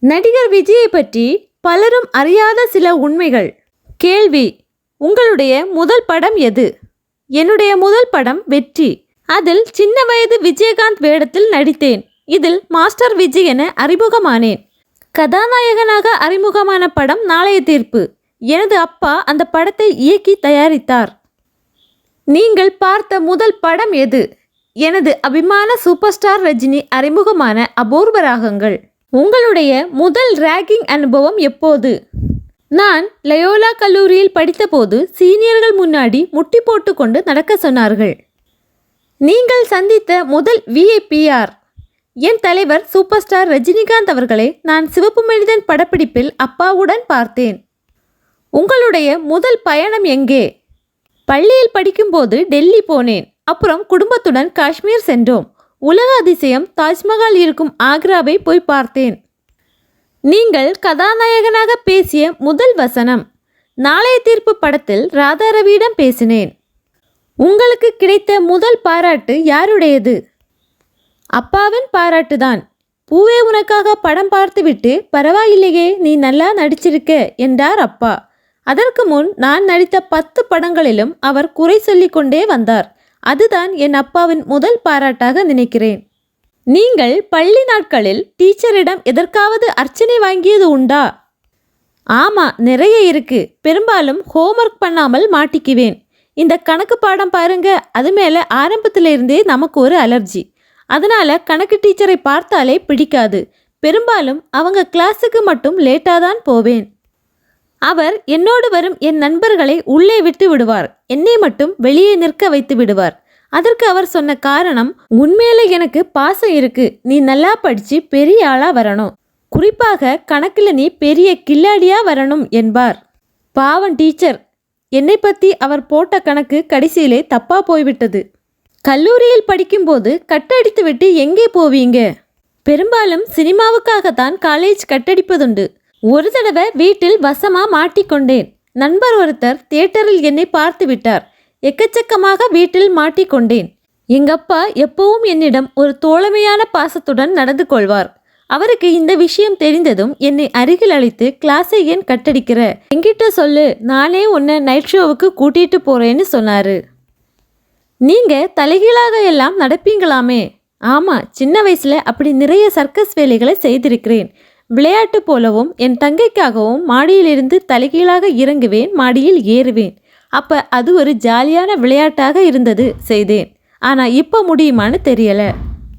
நடிகர் விஜயை பற்றி பலரும் அறியாத சில உண்மைகள். கேள்வி உங்களுடைய முதல் படம் எது? என்னுடைய முதல் படம் வெற்றி. அதில் சின்ன வயது விஜயகாந்த் வேடத்தில் நடித்தேன். இதில் மாஸ்டர் விஜய் என அறிமுகமானேன். கதாநாயகனாக அறிமுகமான படம் நாளைய தீர்ப்பு. எனது அப்பா அந்த படத்தை இயக்கி தயாரித்தார். நீங்கள் பார்த்த முதல் படம் எது? எனது அபிமான சூப்பர் ஸ்டார் ரஜினி அறிமுகமான அபூர்வ ராகங்கள். உங்களுடைய முதல் ரேகிங் அனுபவம் எப்போது? நான் லயோலா கல்லூரியில் படித்தபோது சீனியர்கள் முன்னாடி முட்டி போட்டுக்கொண்டு நடக்க சொன்னார்கள். நீங்கள் சந்தித்த முதல் விஐபிஆர் என் தலைவர் சூப்பர் ஸ்டார் ரஜினிகாந்த் அவர்களை நான் சிவப்பு மனிதன் படப்பிடிப்பில் அப்பாவுடன் பார்த்தேன். உங்களுடைய முதல் பயணம் எங்கே? பள்ளியில் படிக்கும்போது டெல்லி போனேன். அப்புறம் குடும்பத்துடன் காஷ்மீர் சென்றோம். உலக அதிசயம் தாஜ்மஹால் இருக்கும் ஆக்ராவை போய் பார்த்தேன். நீங்கள் கதாநாயகனாக பேசிய முதல் வசனம் நாளைய தீர்ப்பு படத்தில் ராதாரவியிடம் பேசினேன். உங்களுக்கு கிடைத்த முதல் பாராட்டு யாருடையது? அப்பாவின் பாராட்டுதான் பூவே உனக்காக படம் பார்த்துவிட்டு பரவாயில்லையே நீ நல்லா நடிச்சிருக்க என்றார் அப்பா. அதற்கு முன் நான் நடித்த பத்து படங்களிலும் அவர் குறை சொல்லிக் கொண்டே வந்தார். அதுதான் என் அப்பாவின் முதல் பாராட்டாக நினைக்கிறேன். நீங்கள் பள்ளி நாட்களில் டீச்சரிடம் எதற்காவது அர்ச்சனை வாங்கியது உண்டா? ஆமாம் நிறைய இருக்கு. பெரும்பாலும் ஹோம்ஒர்க் பண்ணாமல் மாட்டிக்குவேன். இந்த கணக்கு பாடம் பாருங்க அது மேலே ஆரம்பத்திலிருந்தே நமக்கு ஒரு அலர்ஜி. அதனால் கணக்கு டீச்சரை பார்த்தாலே பிடிக்காது. பெரும்பாலும் அவங்க கிளாஸுக்கு மட்டும் லேட்டாக தான் போவேன். அவர் என்னோடு வரும் என் நண்பர்களை உள்ளே விட்டு விடுவார். என்னை மட்டும் வெளியே நிற்க வைத்து விடுவார். அதற்கு அவர் சொன்ன காரணம் உண்மையில எனக்கு பாசம் இருக்கு. நீ நல்லா படிச்சு பெரிய ஆளா வரணும். குறிப்பாக கணக்கில் நீ பெரிய கில்லாடியா வரணும் என்பார். பாவம் டீச்சர். என்னை பத்தி அவர் போட்ட கணக்கு கடைசியிலே தப்பா போய்விட்டது. கல்லூரியில் படிக்கும்போது கட்டடித்து விட்டு எங்கே போவீங்க? பெரும்பாலும் சினிமாவுக்காகத்தான் காலேஜ் கட்டடிப்பதுண்டு. ஒரு தடவை வீட்டில் வசமா மாட்டிக்கொண்டேன். நண்பர் ஒருத்தர் தியேட்டரில் என்னை பார்த்து விட்டார். எக்கச்சக்கமாக வீட்டில் மாட்டிக்கொண்டேன். எங்கப்பா எப்பவும் என்னிடம் ஒரு தோழமையான பாசத்துடன் நடந்து கொள்வார். அவருக்கு இந்த விஷயம் தெரிந்ததும் என்னை அருகில் அழைத்து கிளாஸை ஏன் கட்டடிக்கிற? என்கிட்ட சொல்லு. நானே உன்னை நைட் ஷோவுக்கு கூட்டிட்டு போறேன்னு சொன்னாரு. நீங்க தலைகீழாக எல்லாம் நடப்பீங்களாமே? ஆமா சின்ன வயசுல அப்படி நிறைய சர்க்கஸ் வேலைகளை செய்திருக்கிறேன். விளையாட்டு போலவும் என் தங்கைக்காகவும் மாடியிலிருந்து தலைகீழாக இறங்குவேன் மாடியில் ஏறுவேன். அப்ப அது ஒரு ஜாலியான விளையாட்டாக இருந்தது செய்தேன். ஆனால் இப்போ முடியுமான்னு தெரியலை.